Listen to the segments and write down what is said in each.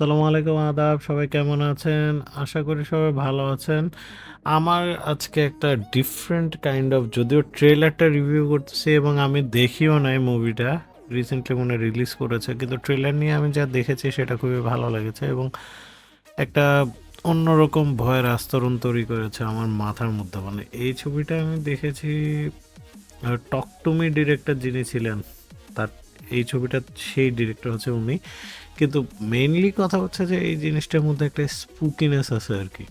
আসসালামু আলাইকুম, আদাব। সবাই কেমন আছেন? আশা করি সবাই ভালো আছেন। আমার আজকে একটা ডিফারেন্ট কাইন্ড অফ যদিও ট্রেলারটা রিভিউ করতেছি এবং আমি দেখিও নাই মুভিটা রিসেন্টলি মনে রিলিজ করেছে, কিন্তু ট্রেলার নিয়ে আমি যা দেখেছি সেটা খুবই ভালো লেগেছে এবং একটা অন্যরকম ভয়ের আস্তরণ তৈরি করেছে আমার মাথার মধ্যে। মানে এই ছবিটা আমি দেখেছি টক টু মি ডিরেক্টর যিনি ছিলেন, তার এই ছবিটা সেই ডিরেক্টর হচ্ছে উনি। কিন্তু মেইনলি কথা হচ্ছে যে এই জিনিসটার মধ্যে একটা স্পুকিনেস আছে আর কি।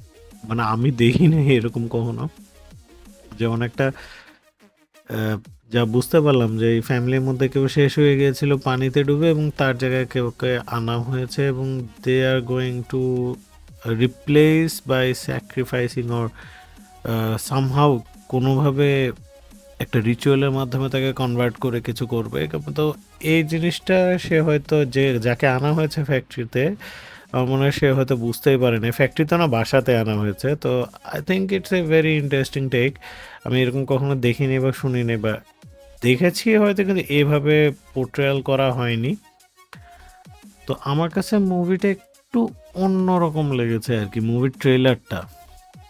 মানে আমি দেখি না এরকম কখনো। যেমন একটা যা বুঝতে পারলাম যে এই ফ্যামিলির মধ্যে কেউ শেষ হয়ে গিয়েছিল, পানিতে ডুবে এবং তার জায়গায় কেউকে আনা হয়েছে এবং they are going to replace by sacrificing or somehow কোনোভাবে একটা রিচুয়ালের মাধ্যমে তাকে কনভার্ট করে কিছু করবে। তো এই জিনিসটা সে হয়তো যে, যাকে আনা হয়েছে ফ্যাক্টরিতে আমার মনে হয় সে হয়তো বুঝতেই পারেনি। ফ্যাক্টরিতে না, বাসাতে আনা হয়েছে। তো I think it's a very interesting take আমি এরকম কখনো দেখিনি বা শুনিনি বা দেখেছি হয়তো, কিন্তু এভাবে পোর্ট্রেয়াল করা হয়নি। তো আমার কাছে মুভিটা একটু অন্যরকম লেগেছে আর কি মুভির ট্রেলারটা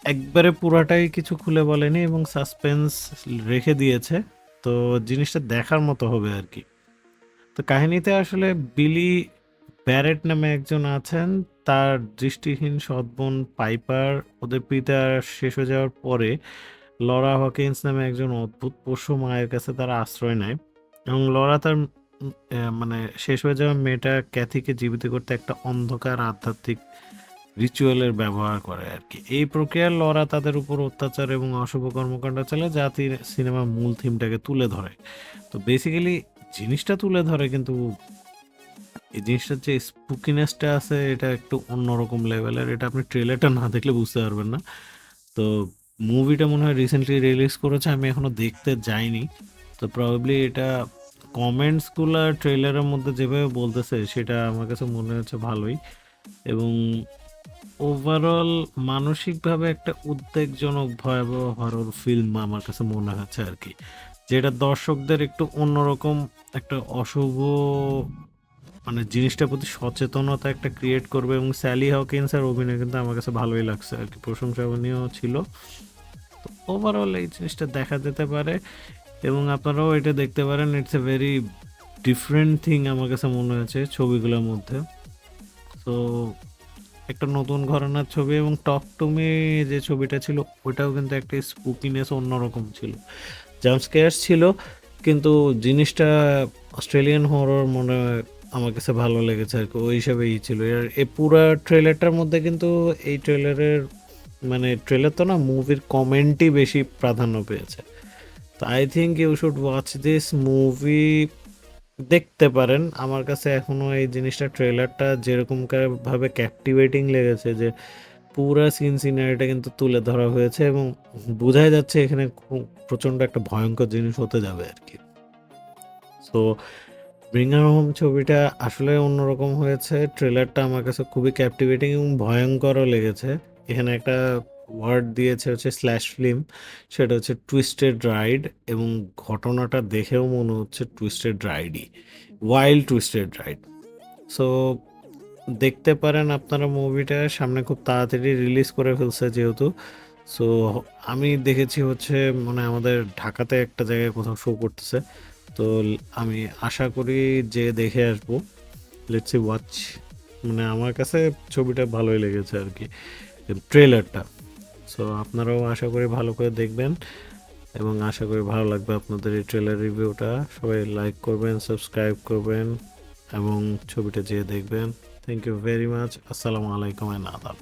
একবারে পুরাটাই কিছু খুলে বলেনি এবং সাসপেন্স রেখে দিয়েছে। তো জিনিসটা দেখার মতো হবে আর কি। তো কাহিনীতে আসলে বিলি ব্যারেট নামে একজন আছেন। তার দৃষ্টিহীন সৎবোন পাইপার ওদের পিতা শেষ হয়ে যাওয়ার পরে লরা হকিন্স নামে একজন অদ্ভুত পশু মায়ের কাছে তারা আশ্রয় নেয় এবং লরা তার মানে শেষ হয়ে যাওয়া মেয়েটা ক্যাথিকে জীবিত করতে একটা অন্ধকার আধ্যাত্মিক রিচুয়ালের ব্যবহার করে আর কি এই প্রক্রিয়ার লরা তাদের উপর অত্যাচার এবং অশুভ কর্মকাণ্ড চালায় যা সিনেমার মূল থিমটাকে তুলে ধরে। তো বেসিক্যালি জিনিসটা তুলে ধরে কিন্তু এই জিনিসটার যে স্পুকিনেসটা আছে, এটা একটু অন্যরকম লেভেলের এটা আপনি ট্রেলারটা না দেখলে বুঝতে পারবেন না। তো মুভিটা মনে হয় রিসেন্টলি রিলিজ করেছে, আমি এখনও দেখতে যাইনি। তো প্রবাবলি এটা কমেন্টসগুলো ট্রেলারের মধ্যে যেভাবে বলতেছে, সেটা আমার কাছে মনে হচ্ছে ভালোই। এবং ওভারঅল মানসিকভাবে একটা উদ্বেগজনক, ভয়াবহ হরর ফিল্ম আমার কাছে মনে হচ্ছে আর কি। যেটা দর্শকদের একটু অন্যরকম একটা অশুভ মানে জিনিসটার প্রতি সচেতনতা একটা ক্রিয়েট করবে এবং স্যালি হকিন্সের অভিনয় কিন্তু আমার কাছে ভালোই লাগছে আর কি, প্রশংসনীয় ছিল। তো ওভারঅল এই জিনিসটা দেখা যেতে পারে এবং আপনারাও এটা দেখতে পারেন it's a very different thing আমার কাছে মনে হয়েছে ছবিগুলোর মধ্যে। তো একটা নতুন ঘরানার ছবি এবং টক টু মি যে ছবিটা ছিল, ওটাও কিন্তু একটা স্পুকিনেস অন্যরকম ছিল। জাম্পস্কেয়ার্স ছিল, কিন্তু জিনিসটা অস্ট্রেলিয়ান হরর মনে আমার কাছে ভালো লেগেছে আর কি, ওই হিসাবেই ছিল। এর এ পুরা ট্রেলারটার মধ্যে কিন্তু এই ট্রেলারের মানে ট্রেলার তো না মুভির কমেন্টই বেশি প্রাধান্য পেয়েছে। তো I think you should watch this movie দেখতে পারেন। আমার কাছে এখনও এই জিনিসটা ট্রেলারটা যেরকম কা- ভাবে ক্যাপটিভেটিং লেগেছে যে, পুরো সিন সিনারিটা কিন্তু তুলে ধরা হয়েছে এবং বোঝাই যাচ্ছে এখানে খুব প্রচণ্ড একটা ভয়ঙ্কর জিনিস হতে যাবে আর কি সো ব্রিঙ্গার হোম ছবিটা আসলে অন্যরকম হয়েছে। ট্রেলারটা আমার কাছে খুবই ক্যাপটিভেটিং এবং ভয়ঙ্করও লেগেছে। এখানে একটা ওয়ার্ড দিয়েছে হচ্ছে স্ল্যাশ ফিল্ম, সেটা হচ্ছে টুইস্টেড রাইড এবং ঘটনাটা দেখেও মনে হচ্ছে টুইস্টেড রাইডই ওয়াইল্ড টুইস্টেড রাইড সো দেখতে পারেন আপনারা মুভিটা সামনে খুব তাড়াতাড়ি রিলিজ করে ফেলছে যেহেতু। সো আমি দেখেছি হচ্ছে মানে আমাদের ঢাকাতে একটা জায়গায় কোথাও শো করতেছে। তো আমি আশা করি যে দেখে আসব। লেটস ওয়াচ মানে আমার কাছে ছবিটা ভালোই লেগেছে আর কি ট্রেলারটা সো আপনারাও আশা করি ভালো করে দেখবেন এবং আশা করি ভালো লাগবে আপনাদের এই ট্রেলার রিভিউটা সবাই লাইক করবেন সাবস্ক্রাইব করবেন এবং ছবিটা যেয়ে দেখবেন। থ্যাংক ইউ ভেরি মাচ আসসালামু আলাইকুম অ্যান্ড আদাব।